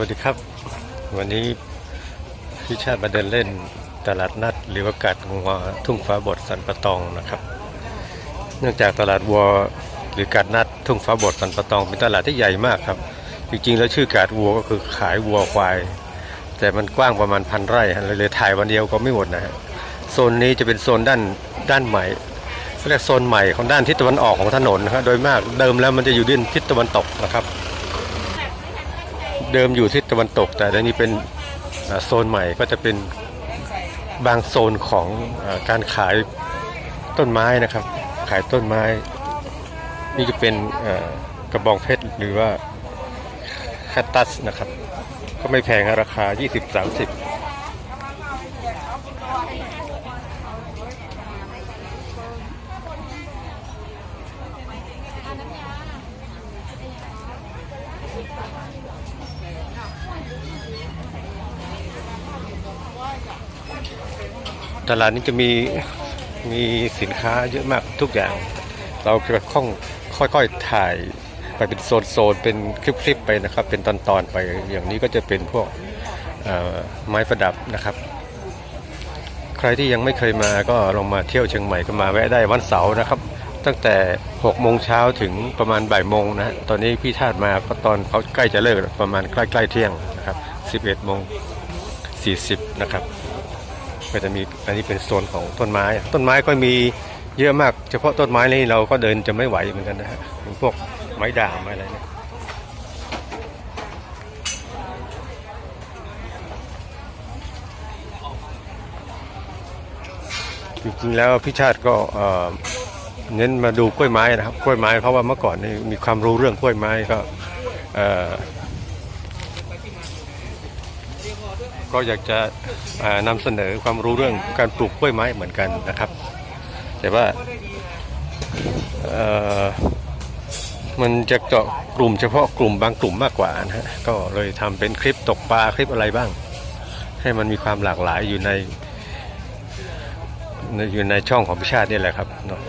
วัสดีครับ วันนี้พี่ชาติมาเดินเล่นตลาดนัดหรือว่ากาดงัวทุ่งฟ้าบดสันปะตองนะครับ เนื่องจากตลาดวัวหรือกาดนัดทุ่งฟ้าบดสันปะตองเป็นตลาดที่ใหญ่มากครับ จริงๆ แล้วชื่อกาดวัวก็คือขายวัวควาย แต่มันกว้างประมาณพันไร่เลยถ่ายวันเดียวก็ไม่หมดนะฮะโซนนี้จะเป็นโซนด้านด้านใหม่เขาเรียกโซนใหม่ของด้านทิศตะวันออกของถนนนะครับโดยมากเดิมแล้วมันจะอยู่ด้านทิศตะวันตกนะครับ เดิมอยู่ทิศตะวันตก แต่เดี๋ยวนี้เป็นโซนใหม่ก็จะเป็นบางโซนของอการขายต้นไม้นะครับ ขายต้นไม้ นี่จะเป็นกระบองเพชรหรือว่าแคตตัสนะครับ ก็ไม่แพงราคา 20-30 ตลาดนี้จะมีมีสินค้าเยอะมากทุกอย่าง เราจะค่องค่อยๆถ่ายไปเป็นโซนๆเป็นคลิปๆไปนะครับ เป็นตอนๆไปอย่างนี้ก็จะเป็นพวกไม้ประดับนะครับ ใครที่ยังไม่เคยมาก็ลองมาเที่ยวเชียงใหม่ก็มาแวะได้วันเสาร์นะครับ ตั้งแต่6โมงเช้าถึงประมาณบ่ายโมงนะฮะตอนนี้พี่ทาดมาก็ตอนเขาใกล้จะเลิกประมาณใกล้ๆเที่ยงนะครับ 11โมง40นะครับ ก็จะมีอันนี้เป็นโซนของต้นไม้ ต้นไม้ก็มีเยอะมาก เฉพาะต้นไม้นี่เราก็เดินจะไม่ไหวเหมือนกันนะฮะเป็นพวกไม้ด่างไม้อะไรเนี่ยจริงๆแล้วพี่ชาติก็เน้นมาดูกล้วยไม้นะครับกล้วยไม้เพราะว่าเมื่อก่อนนี่มีความรู้เรื่องกล้วยไม้ก็เออ ก็อยากจะอ่านำเสนอความรู้เรื่องการปลูกกล้วยไม้เหมือนกันนะครับ แต่ว่ามันจะเจาะกลุ่มเฉพาะกลุ่มบางกลุ่มมากกว่านะฮะก็เลยทำเป็นคลิปตกปลาคลิปอะไรบ้าง ให้มันมีความหลากหลายอยู่ในอยู่ในช่องของพิชาตินี่แหละครับเนาะ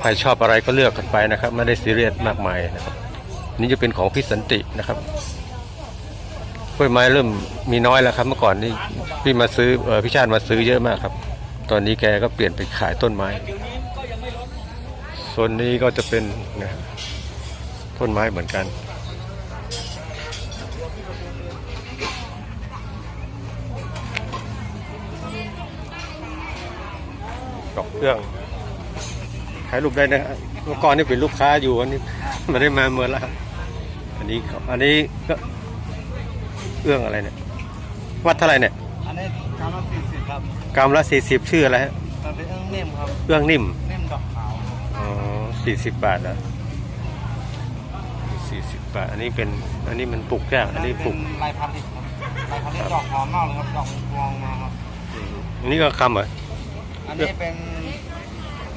ใครชอบอะไรก็เลือกกันไปนะครับ ไม่ได้ซีเรียสมากมายนะครับ นี่จะเป็นของพี่สันตินะครับ กล้วยไม้เริ่มมีน้อยแล้วครับ เมื่อก่อนนี่พี่มาซื้อเออพี่ชาติมาซื้อเยอะมากครับ ตอนนี้แกก็เปลี่ยนไปขายต้นไม้โซนนี้ก็จะเป็นนะต้นไม้เหมือนกันดอกเครื่องถ่ายรูปได้นะเมื่อก่อนนี่เป็นลูกค้าอยู่อันนี้ไม่ได้มาเมื่อละอันนี้อันนี้ก็ อื้องอะไรเนี่ย วัดเท่าไหร่เนี่ยอันนี้กรัมละสี่สิบครับกรัมละสี่สิบชื่ออะไรฮะมันเป็นเอื้องนิ่มครับเอื้องนิ่ม นิ่มดอกขาวอ๋อสี่สิบบาทนะสี่สิบบาท อันนี้เป็น อันนี้มันปลูกยากอันนี้ปลูกเป็นลายพันธุ์ดิบครับลายพันธุ์ดิบดอกหอมมากเลยครับดอกพวงมาครับอันนี้ก็คำเหรอ อันนี้เป็น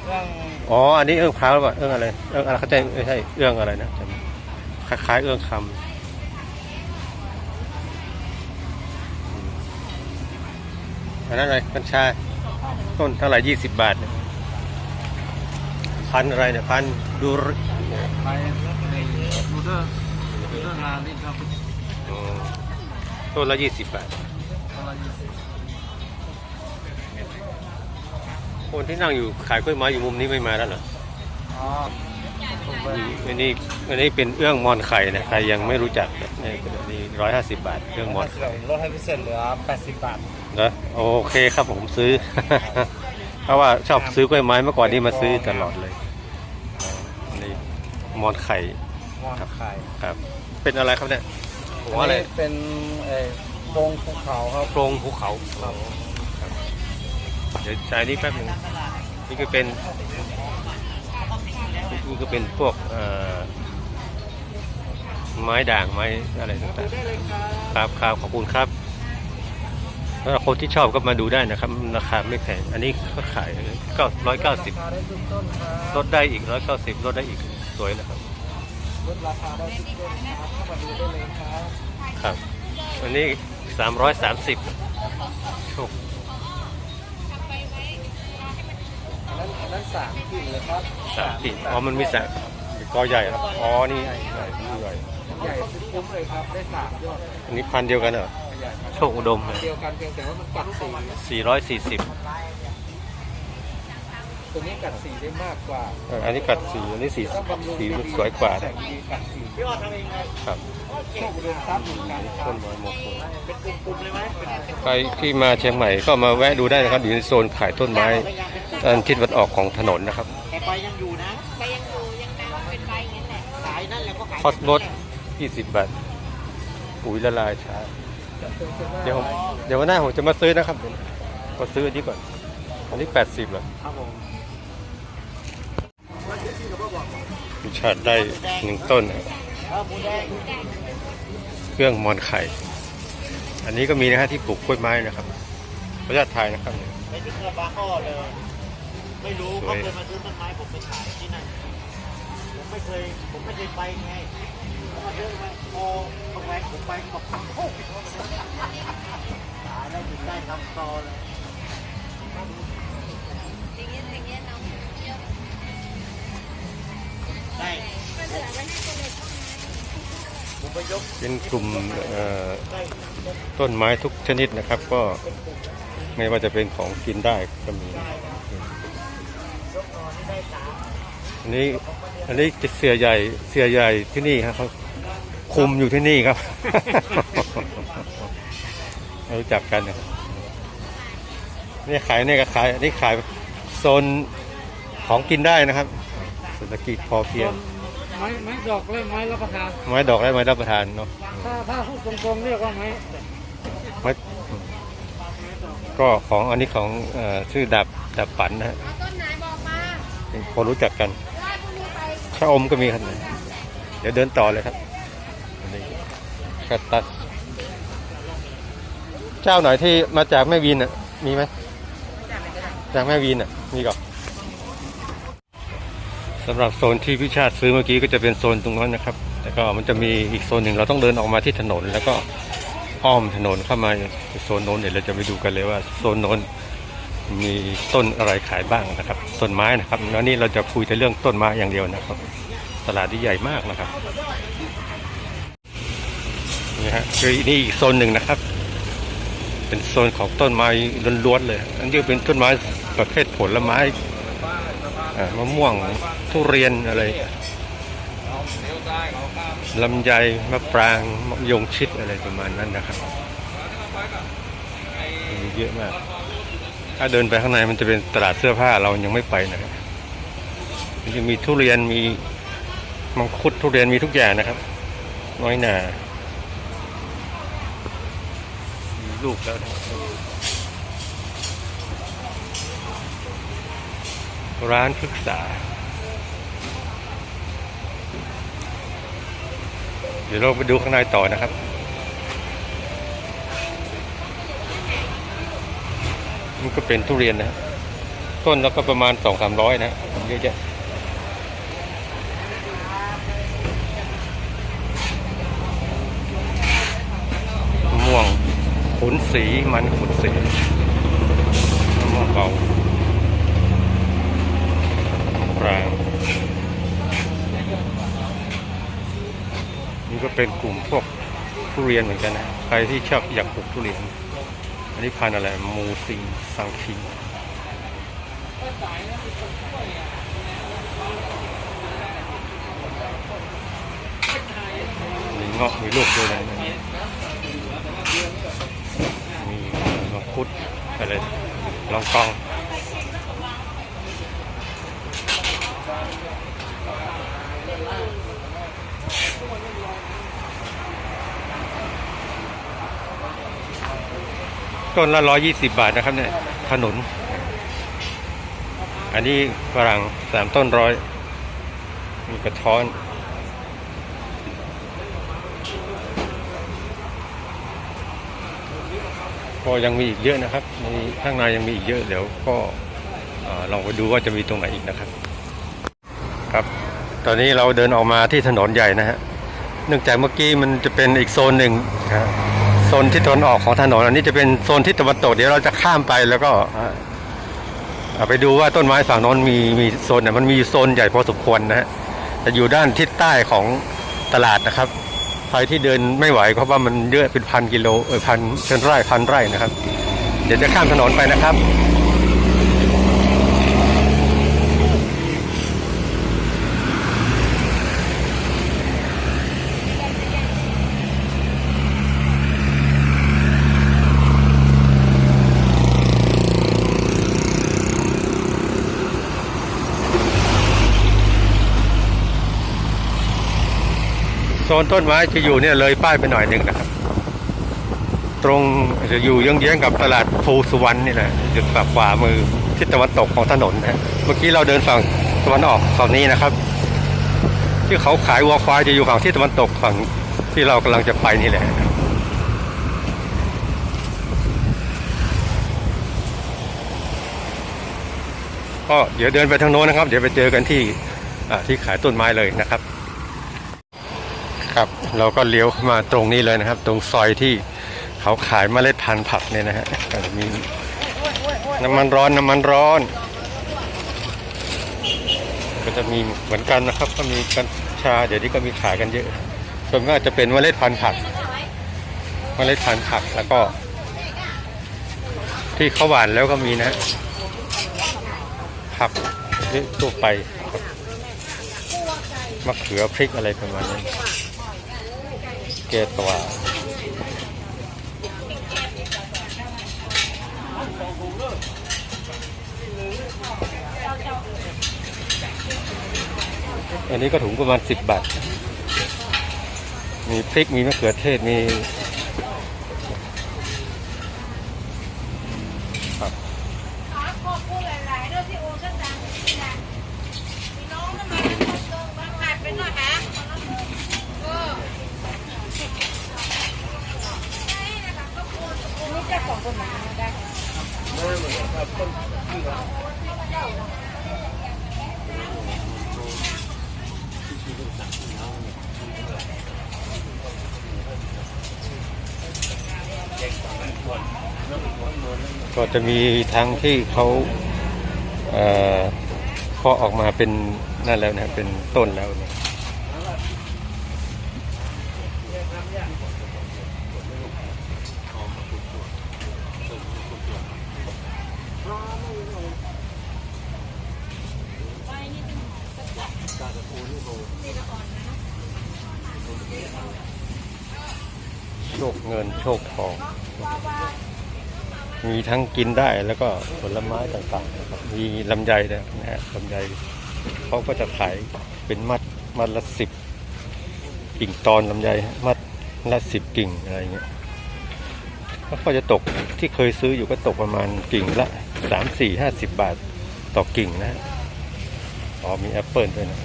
เรื่องอ๋อ อันนี้เอื้องพร้าวหรือเปล่า เอื้องอะไร เอื้องอะไรเขาใจไม่ใช่ เอื้องอะไรนะจำคล้ายๆเอื้องคำอืม อันนั้นอะไรกัญชา ต้นเท่าไหร่ยี่สิบบาท พันอะไรเนี่ยพันดูริลายในรูเดอร์รูเดอร์งานนี่ครับต้นละยี่สิบบาทคนที่นั่งอยู่ขายกล้วยไม้อยู่มุมนี้ไม่มาแล้วเหรอ อ๋อถูกเลยอันนี้อันนี้เป็นเอื้องมอนไข่นะใครยังไม่รู้จักเนี่ยนี่ร้อยห้าสิบบาทเอื้องมอนไข่ลดให้พิเศษเหลือแปดสิบบาทนะโอเคครับผมซื้อ เพราะว่าชอบซื้อกล้วยไม้เมื่อก่อนนี้มาซื้อตลอดเลยอันนี่มอนไข่งอนไข่ครับ เป็นอะไรครับเนี่ยหัวอะไรนนี้เป็นเอ่อโปรงภูเขาครับโพรงภูเขาครับเดี๋ยวใช้นี่แป๊บหนึงนี่ก็เป็น นี่ก็เป็นพวกไม้ด่างไม้อะไรต่างๆครับครับขอบคุณครับถ้าคนที่ชอบก็มาดูได้นะครับ ราคาไม่แพงอันนี้ก็ขายเก้าร้อยเก้าสิบราคาได้ทุกต้นครับลดได้อีกร้อยเก้าสิบลดได้อีกสวยนะครับลดราคาได้ทุกต้นครับเข้ามาดูได้เลยครับครับ อันนี้สามร้อยสามสิบโชค อันนั้นอันนั้นสามกิ่งเลยครับสามปีอ๋อมันมีสามกอใหญ่ครับอ๋อนี่ใหญ่ใหญ่ใหญ่ใหญ่สุดคุ้มเลยครับได้สามยอดอันนี้พันธุ์เดียวกันเหรอใหญ่ครับโชคอุดมเดียวกันเพียงแต่ว่ามันกัดสี440 ตัวนี้กัดสีได้มากกว่าเอออันนี้กัดสีอันนี้สีถ้าบำรุงสีดีสวยกว่าแต่นะดีกัดสีครับโชคอุดมทรัพย์เหมือนกันครัต้บนไม้มงคลเป็นกลุ่มๆเลยไหมเป็นใครที่มาเชียงใหม่ก็มาแวะดูได้นะครับ อยู่ในโซนขายต้นไม้ด้านทิศตะวันออกของถนนนะครับแต่ใบยังอยู่นะใบยังอยู่ยังดำเป็นใบอย่างนั้นแหละขายนั่นแหละก็ขายคอสรถ20 บาทปุ๋ยละลายช้าเดี๋ยวผมเดี๋ยววันหน้าผมจะมาซื้อนะครับก็ซื้ออันนี้ก่อนอันนี้ 80เหรอครับผม พิชาติได้หนึ่งต้น เครื่องมอนไข่ อันนี้ก็มีนะฮะที่ปลูกกล้วยไม้นะครับประเทศไทยนะครับไปที่กระบะอ้อเลย ไม่รู้เขาเคยมาซื้อต้นไม้ผมไปขายที่นั่น ผมไม่เคย ผมไม่เคยไปไงเขามาซื้อมาพอเอาแหวนผมไปบอกโอ้โหขายแล้วถึงได้ทำต่อเลยอย่างเงี้ยอย่างเงี้ยน้อ ได้ก็เหลือไว้ให้คนเด็กผมไปยกเป็นกลุ่มเอ่อได้ต้นไม้ทุกชนิดนะครับ ก็ไม่ว่าจะเป็นของกินได้ก็มียกนอนที่ได้สามอันนี้อันนี้เสือใหญ่เสือใหญ่ที่นี่ครับเขาคุมอยู่ที่นี่ครับรู้จักกันนะครับนี่ขายนี่ก็ขายอันนี้ขายโซนของกินได้นะครับเศรษฐกิจพอเพียง ไม้ไม้ดอกและไม้รับประทาน ไม้ดอกและไม้รับประทานเนาะถ้าถ้าพูดตรงๆเรียกว่าไม้ไม้ก็ของอันนี้ของเอ่อชื่อดับดับฝันนะฮะเอาต้นไหนบอกมาพอรู้จักกันไล่พวกนี้ไปชะอมก็มีครับเดี๋ยวเดินต่อเลยครับอันนี้แคตตัสเจ้าไหนที่มาจากแม่วินอะมีไหมจากแม่วินอะมีก่อน สำหรับโซนที่พิชาติซื้อเมื่อกี้ก็จะเป็นโซนตรงนั้นนะครับ แล้วก็มันจะมีอีกโซนหนึ่งเราต้องเดินออกมาที่ถนน แล้วก็อ้อมถนนเข้ามาโซนโน้นเดี๋ยวเราจะไปดูกันเลยว่าโซนโน้นมีต้นอะไรขายบ้างนะครับ ต้นไม้นะครับแล้วนี่เราจะคุยแต่เรื่องต้นไม้อย่างเดียวนะครับ ตลาดที่ใหญ่มากนะครับนี่ฮะคือนี่อีกโซนหนึ่งนะครับ เป็นโซนของต้นไม้ล้วนๆเลย อันนี้เป็นต้นไม้ประเภทผลไม้ มะม่วงทุเรียนอะไรลำไยมะปรางมะยงชิดอะไรประมาณนั้นนะครับมีเยอะมาก ถ้าเดินไปข้างในมันจะเป็นตลาดเสื้อผ้าเรายังไม่ไปนะครับมันจะมีทุเรียนมีมังคุดทุเรียนมีทุกอย่างนะครับ น้อยหนามีลูกแล้วนะ ร้านพฤกษา เดี๋ยวเราไปดูข้างในต่อนะครับ นี่ก็เป็นทุเรียนนะ ต้นแล้วก็ประมาณสองสามร้อยนะเยอะแยะม่วงขุนสีมันขุนสีมะม่วงเบา กลาง นี่ก็เป็นกลุ่มพวกทุเรียนเหมือนกันนะ ใครที่ชอบอยากปลูกทุเรียน อันนี้พันอะไร มูซิงซังคิงมีเงาะมีลูกด้วยนะมีมังคุดอะไรลองกอง ต้นละร้อยี่สิบาทนะครับเนี่ยขนุน อันนี้ฝรั่งสามต้นร้อยมีกระท้อนก็ยังมีอีกเยอะนะครับมีข้างในยังมีอีกเยอะเดี๋ยวก็ลองไปดูว่าจะมีตรงไหนอีกนะครับ ครับ ตอนนี้เราเดินออกมาที่ถนนใหญ่นะฮะเนื่องจากเมื่อกี้มันจะเป็นอีกโซนหนึ่งครับ ซนที่ตะวันออกของถนนอันนี้จะเป็นโซนที่ตะวันตกเดี๋ยวเราจะข้ามไปแล้วก็ไปดูว่าต้นไม้ฝั่งนนมีมีโซนเนี่ยมันมีโซนใหญ่พอสมควรนะฮะจะอยู่ด้านทิศใต้ของตลาดนะครับใครที่เดินไม่ไหวเพราะว่ามันเยอะเป็นพันกิโลเออพันเชินไร่พันไร่นะครับ เดี๋ยวจะข้ามถนนไปนะครับ ซนต้นไม้จะอยู่เนี่ยเลยป้ายไปหน่อยหนึ่งนะครับ ตรงจะอยู่เยื้องๆกับตลาดภูสุวรรณนี่แหละอยู่ฝั่งขวามือทิศตะวันตกของถนนนะเมื่อกี้เราเดินฝั่งตะวันออกฝั่งนี้นะครับ ที่เขาขายวัวควายจะอยู่ฝั่งทิศตะวันตกฝั่งที่เรากำลังจะไปนี่แหละก็เดี๋ยวเดินไปทางโน้นนะครับ เดี๋ยวไปเจอกันที่อ่าที่ขายต้นไม้เลยนะครับ ครับ เราก็เลี้ยวเข้ามาตรงนี้เลยนะครับ ตรงซอยที่เขาขายเมล็ดพันธุ์ผักเนี่ยนะฮะก็จะมีน้ำมันร้อนน้ำมันร้อน ก็จะมีเหมือนกันนะครับ ก็มีกัญชา เดี๋ยวนี้ก็มีขายกันเยอะ ส่วนมากจะเป็นเมล็ดพันธุ์ผัก เมล็ดพันธุ์ผักแล้วก็ ที่เขาหวานแล้วก็มีนะฮะผักทั่วไปมะเขือพริกอะไรประมาณนี้ กตัวอันนี้ก็ถุงประมาณสิบบาท มีพริก มีมะเขือเทศ มีครับ ขอขอบคุณหลายๆด้วยที่โอนช่างดังนี่นะพี่น้องทำไมไม่ตรงบ้างหัดไปหน่อยฮะเออนี่เจ้าของคนไหนได้ ก็ จะมีทั้งที่เขาเอ่อเพาะออกมาเป็นนั่นแล้วนะเป็นต้นแล้วนะโชคเงินโชคทอง มีทั้งกินได้แล้วก็ผลไม้ต่างๆนะครับมีลำไยด้วยนะฮะลำไยเขาก็จะขายเป็นมัดมัดละสิบกิ่งตอนลำไยมัดละสิบกิ่งอะไรเงี้ยแล้วก็จะตกที่เคยซื้ออยู่ก็ตกประมาณกิ่งละสามสี่ห้าสิบบาทต่อกิ่งนะอ๋อมีแอปเปิลด้วยนะ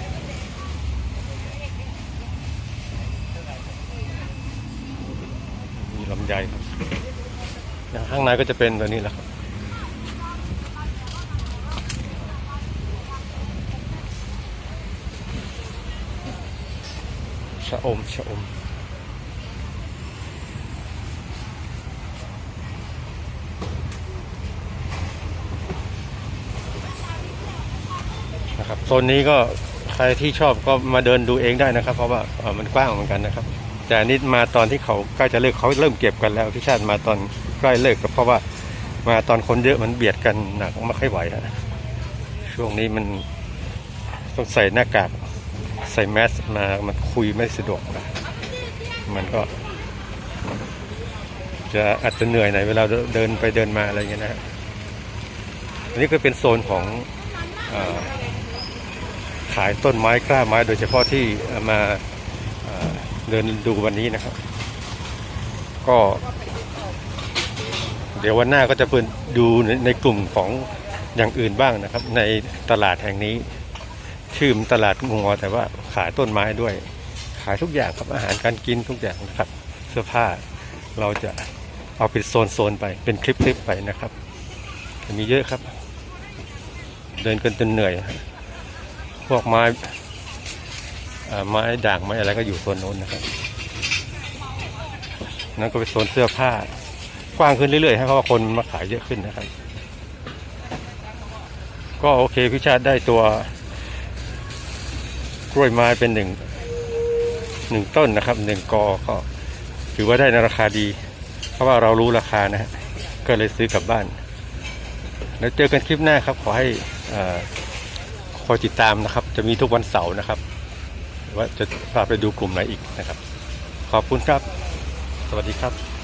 มีลำไยครับ ข้างในก็จะเป็นแบบนี้แหละครับชะอมชะอมนะครับโซนนี้ก็ใครที่ชอบก็มาเดินดูเองได้นะครับ เพราะว่ามันกว้างเหมือนกันนะครับ แต่อันนี้มาตอนที่เขาใกล้จะเลิกเขาเริ่มเก็บกันแล้วพี่ชาติมาตอนใกล้เลิกก็เพราะว่ามาตอนคนเยอะมันเบียดกันหนักไม่ค่อยไหวนะช่วงนี้มันต้องใส่หน้ากากใส่แมสมามันคุยไม่สะดวกนะมันก็ จะอาจจะเหนื่อยหน่อยเวลาเดินไปเดินมาอะไรอย่างเงี้ยนะฮะอันนี้ก็เป็นโซนของอขายต้นไม้กล้าไม้โดยเฉพาะที่มา เดินดูวันนี้นะครับ ก็ เดี๋ยววันหน้าก็จะเปิดดูในกลุ่มของอย่างอื่นบ้างนะครับ ในตลาดแห่งนี้ ชื่อมตลาดงัวแต่ว่าขายต้นไม้ด้วย ขายทุกอย่างครับอาหารการกินทุกอย่างนะครับ เสื้อผ้าเราจะเอาเป็นโซนๆไปเป็นคลิปๆไปนะครับมีเยอะครับ เดินกันจนเหนื่อย พวกไม้ ไม้ด่างไม้อะไรก็อยู่โซนนู้นนะครับนั่นก็เป็นโซนเสื้อผ้ากว้างขึ้นเรื่อยๆให้เพราะว่าคนมาขายเยอะขึ้นนะครับ ก็โอเคพิชาติได้ตัวกล้วยไม้เป็นหนึ่งหนึ่งต้นนะครับหนึ่งกอก็ถือว่าได้ในราคาดี เพราะว่าเรารู้ราคานะฮะก็เลยซื้อกลับบ้าน แล้วเจอกันคลิปหน้าครับ ขอให้คอยติดตามนะครับ จะมีทุกวันเสาร์นะครับ ว่าจะพาไปดูกลุ่มไหนอีกนะครับ ขอบคุณครับ สวัสดีครับ